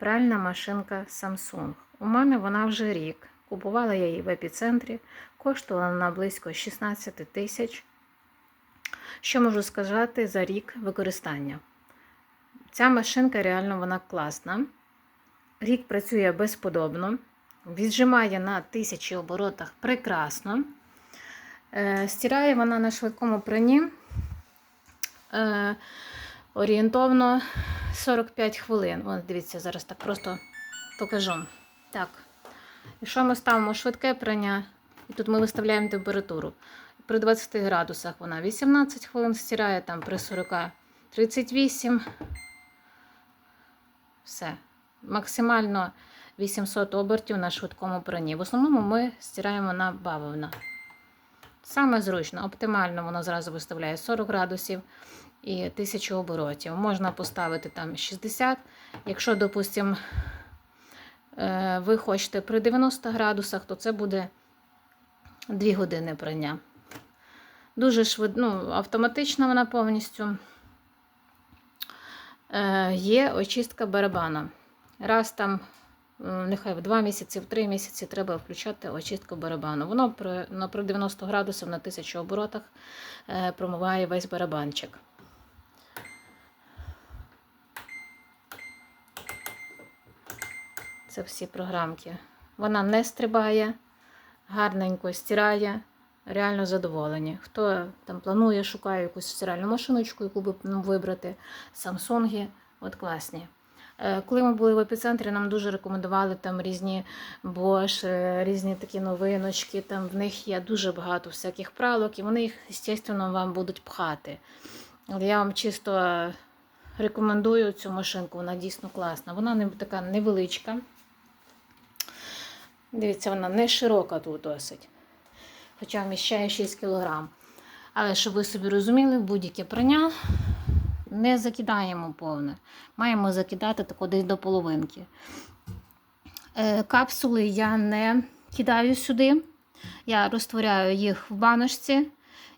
пральна машинка Samsung. У мене вона вже рік. Купувала я її в епіцентрі, коштувала вона близько 16 тисяч. Що можу сказати за рік використання? Ця машинка реально вона класна. Рік працює безподобно, віджимає на тисячі оборотах прекрасно. Е, Стирає вона на швидкому прані е, орієнтовно 45 хвилин. От дивіться, зараз так просто покажу. Так. Якщо ми ставимо швидке прання, і тут ми виставляємо температуру. При 20 градусах вона 18 хвилин стирає, там при 40 38. Все. Максимально 800 обертів на швидкому прані. В основному ми стираємо на бавовна. Саме зручно, оптимально воно зразу виставляє 40 градусів і 1000 оборотів. Можна поставити там 60. Якщо, допустимо, е, ви хочете при 90 градусах, то це буде 2 години прання. Дуже швидко, ну, автоматична вона повністю. Е, Є очистка барабана. Раз там, нехай в 2 місяці, в 3 місяці треба включати очистку барабану. Воно при, при 90 градусів на 1000 оборотах е, промиває весь барабанчик. Це всі програмки. Вона не стрибає, гарненько стирає. Реально задоволені. Хто там планує, шукає якусь стиральну машиночку, яку би ну, вибрати, Samsung, от класні. Е, Коли ми були в епіцентрі, нам дуже рекомендували там різні Bosch, е, різні такі новиночки. Там в них є дуже багато всяких пралок, і вони їх, звісно, вам будуть пхати. Але я вам чисто е, рекомендую цю машинку, вона дійсно класна. Вона не така невеличка. Дивіться, вона не широка тут досить хоча вміщає 6 кг. Але щоб ви собі розуміли, будь-яке прання не закидаємо повне. Маємо закидати тако десь до половинки. Е, Капсули я не кидаю сюди. Я розтворяю їх в баночці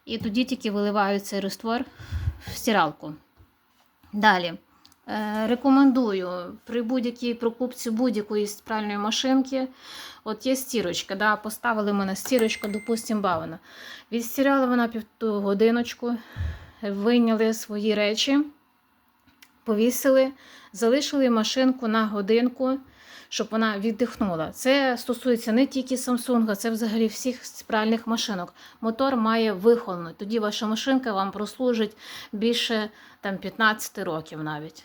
і тоді тільки виливаю цей раствор в стиралку. Далі. Е, Рекомендую при будь-якій прокупці будь-якої пральної машинки. От є стірочка, да, поставили мене стірочка, допустимо, бавина. Відстиряли вона півту годиночку, вийняли свої речі, повісили, залишили машинку на годинку, щоб вона віддихнула. Це стосується не тільки Samsung, це взагалі всіх пральних машинок. Мотор має вихолонути. Тоді ваша машинка вам прослужить більше там, 15 років навіть.